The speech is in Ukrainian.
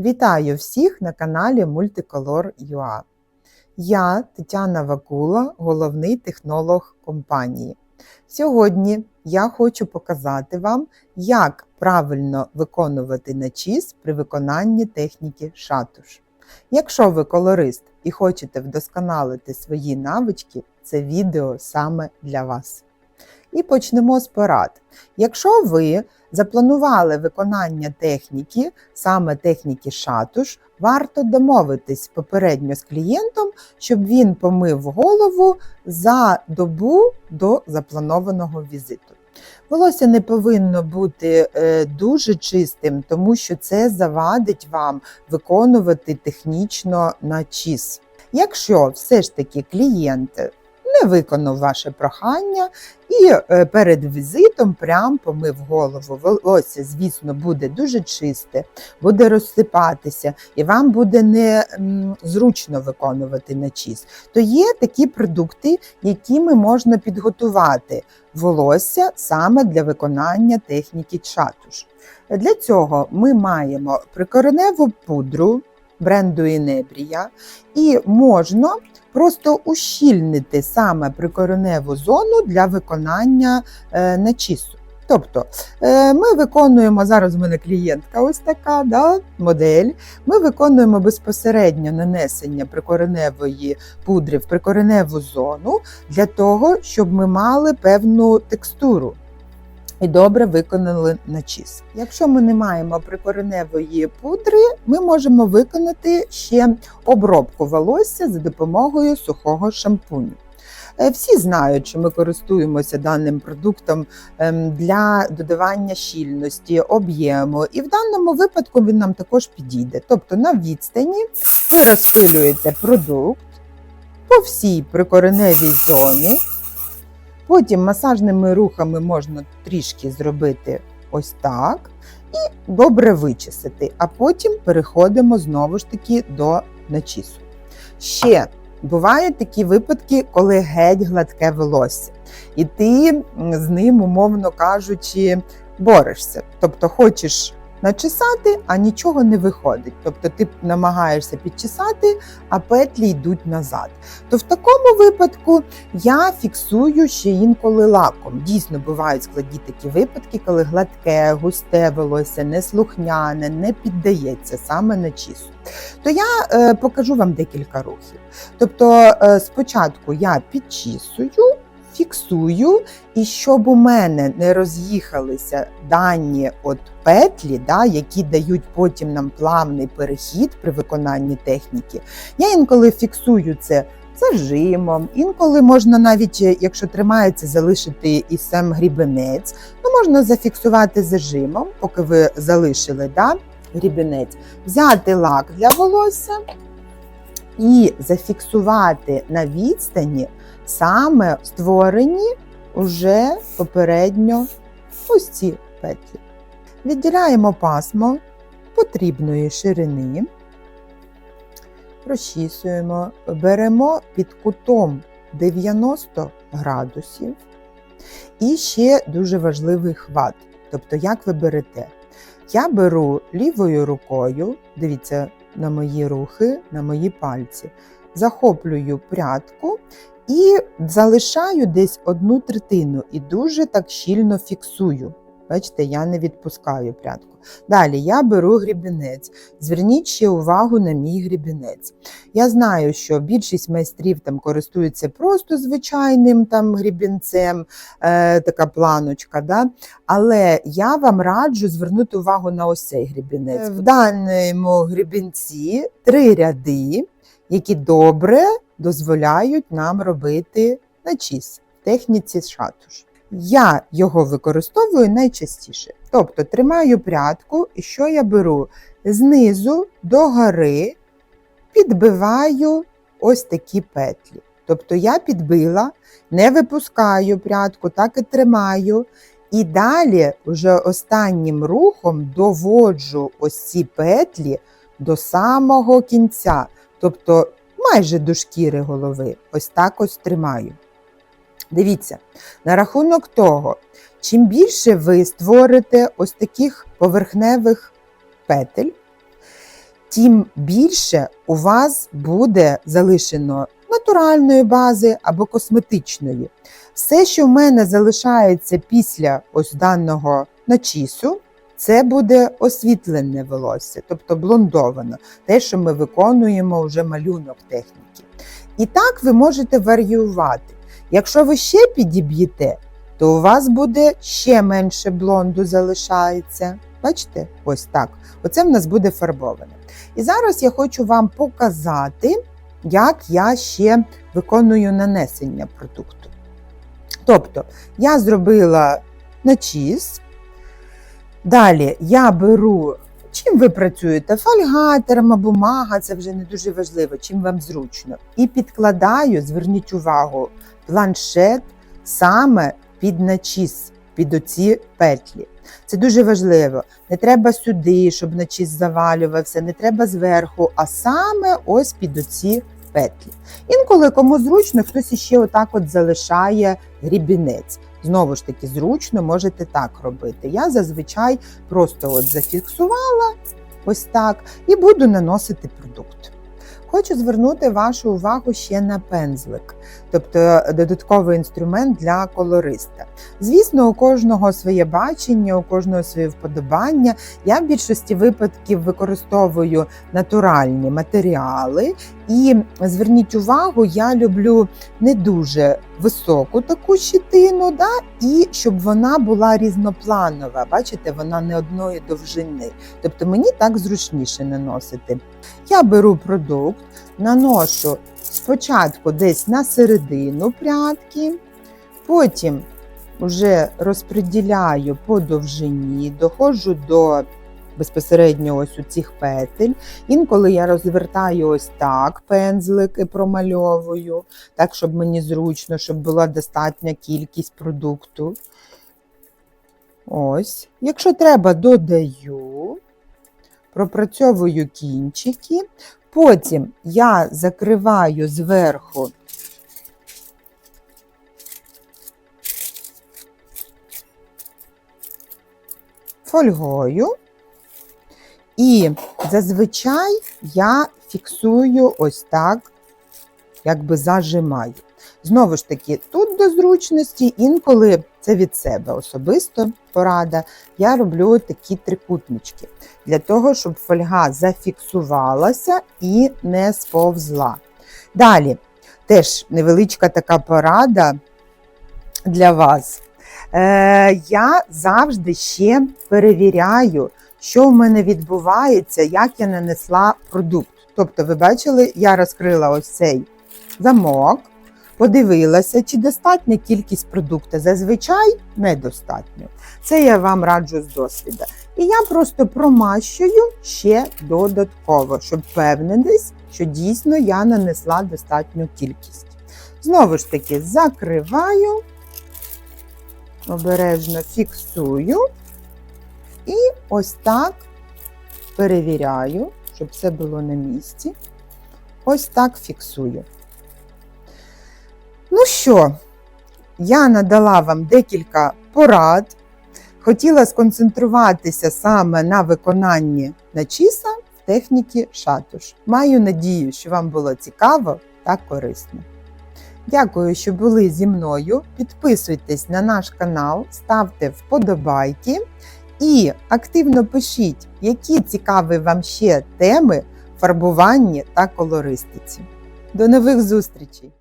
Вітаю всіх на каналі Multicolor.ua. Я Тетяна Вакула, головний технолог компанії. Сьогодні я хочу показати вам, як правильно виконувати начіс при виконанні техніки шатуш. Якщо ви колорист і хочете вдосконалити свої навички, це відео саме для вас. І почнемо з порад. Якщо ви запланували виконання техніки, саме техніки шатуш, варто домовитись попередньо з клієнтом, щоб він помив голову за добу до запланованого візиту. Волосся не повинно бути е, дуже чистим, тому що це завадить вам виконувати технічно начіс. Якщо все ж таки клієнт не виконав ваше прохання і е, перед візитом прям помив голову. Волосся, звісно, буде дуже чисте, буде розсипатися, і вам буде незручно виконувати начіс. То є такі продукти, якими можна підготувати волосся саме для виконання техніки чатуш. Для цього ми маємо прикореневу пудру бренду Інебрія, і можна просто ущільнити саме прикореневу зону для виконання е, начісу. Тобто е, ми виконуємо, зараз у мене клієнтка ось така да, модель. Ми виконуємо безпосередньо нанесення прикореневої пудри в прикореневу зону для того, щоб ми мали певну текстуру і добре виконали начіс. Якщо ми не маємо прикореневої пудри, ми можемо виконати ще обробку волосся за допомогою сухого шампуню. Е, всі знають, що ми користуємося даним продуктом ем, для додавання щільності, об'єму, і в даному випадку він нам також підійде. Тобто на відстані ви розпилюєте продукт по всій прикореневій зоні. Потім масажними рухами можна трішки зробити ось так і добре вичистити, а потім переходимо знову ж таки до начісу. Ще бувають такі випадки, коли геть гладке волосся, і ти з ним, умовно кажучи, борешся. Тобто хочеш начесати, а нічого не виходить. Тобто ти намагаєшся підчесати, а петлі йдуть назад. То в такому випадку я фіксую ще інколи лаком. Дійсно, бувають складні такі випадки, коли гладке, густе волосся, неслухняне, не піддається саме на чісу. То я е, покажу вам декілька рухів. Тобто, е, спочатку я підчісую фіксую, і щоб у мене не роз'їхалися дані от петлі, да, які дають потім нам плавний перехід при виконанні техніки, я інколи фіксую це. Зажимом, інколи можна навіть, якщо тримається, залишити і сам грібенець, ну можна зафіксувати зажимом, поки ви залишили да, грібенець, взяти лак для волосся і зафіксувати на відстані саме створені уже попередньо ось ці петлі. Відділяємо пасмо потрібної ширини, розчісуємо, беремо під кутом 90 градусів. І ще дуже важливий хват. Тобто, як ви берете? Я беру лівою рукою, дивіться на мої рухи, на мої пальці, захоплюю прядку і залишаю десь одну третину і дуже так щільно фіксую. Бачите, я не відпускаю прядку. Далі я беру грібінець. Зверніть ще увагу на мій грібінець. Я знаю, що більшість майстрів там користуються просто звичайним там грібінцем, е, така планочка. Да? Але я вам раджу звернути увагу на ось цей грібінець. В даному грібінці три ряди, які добре дозволяють нам робити начіс в техніці шатуш. Я його використовую найчастіше. Тобто тримаю прядку, і що я беру? Знизу до гори підбиваю ось такі петлі. Тобто я підбила, не випускаю прядку, так і тримаю. І далі вже останнім рухом доводжу ось ці петлі до самого кінця. Тобто майже до шкіри голови. Ось так ось тримаю. Дивіться, на рахунок того, чим більше ви створите ось таких поверхневих петель, тим більше у вас буде залишено натуральної бази або косметичної. Все, що в мене залишається після ось даного начісу, це буде освітлене волосся, тобто блондовано, те, що ми виконуємо вже малюнок техніки. І так ви можете варіювати. Якщо ви ще підіб'єте, то у вас буде ще менше блонду залишається. Бачите? Ось так. Оце в нас буде фарбоване. І зараз я хочу вам показати, як я ще виконую нанесення продукту. Тобто, я зробила начіс. Далі я беру, чим ви працюєте, фольга, термобумага, це вже не дуже важливо, чим вам зручно. І підкладаю, зверніть увагу, планшет саме під начіс, під оці петлі. Це дуже важливо. Не треба сюди, щоб начіс завалювався, не треба зверху, а саме ось під оці петлі. Інколи кому зручно, хтось іще отак от залишає грібінець. Знову ж таки, зручно можете так робити. Я зазвичай просто от зафіксувала ось так і буду наносити продукт. Хочу звернути вашу увагу ще на пензлик, тобто додатковий інструмент для колориста. Звісно, у кожного своє бачення, у кожного своє вподобання. Я в більшості випадків використовую натуральні матеріали, і зверніть увагу, я люблю не дуже високу таку щитину, да, і щоб вона була різнопланова. Бачите, вона не одної довжини. Тобто мені так зручніше наносити. Я беру продукт, наношу спочатку десь на середину прядки, потім вже розподіляю по довжині, доходжу до безпосередньо ось у цих петель. Інколи я розвертаю ось так пензлик і промальовую, так, щоб мені зручно, щоб була достатня кількість продукту. Ось. Якщо треба, додаю, пропрацьовую кінчики. Потім я закриваю зверху фольгою. І зазвичай я фіксую ось так, якби зажимаю. Знову ж таки, тут до зручності, інколи це від себе особисто порада, я роблю такі трикутнички для того, щоб фольга зафіксувалася і не сповзла. Далі, теж невеличка така порада для вас. Е, Я завжди ще перевіряю, що в мене відбувається, як я нанесла продукт. Тобто, ви бачили, я розкрила ось цей замок, подивилася, чи достатня кількість продукту. Зазвичай недостатньо. Це я вам раджу з досвіду. І я просто промащую ще додатково, щоб впевнитись, що дійсно я нанесла достатню кількість. Знову ж таки, закриваю, обережно фіксую. І ось так перевіряю, щоб все було на місці. Ось так фіксую. Ну що, я надала вам декілька порад. Хотіла сконцентруватися саме на виконанні начіса в техніці шатуш. Маю надію, що вам було цікаво та корисно. Дякую, що були зі мною. Підписуйтесь на наш канал, ставте вподобайки. І активно пишіть, які цікаві вам ще теми фарбуванні та колористиці. До нових зустрічей!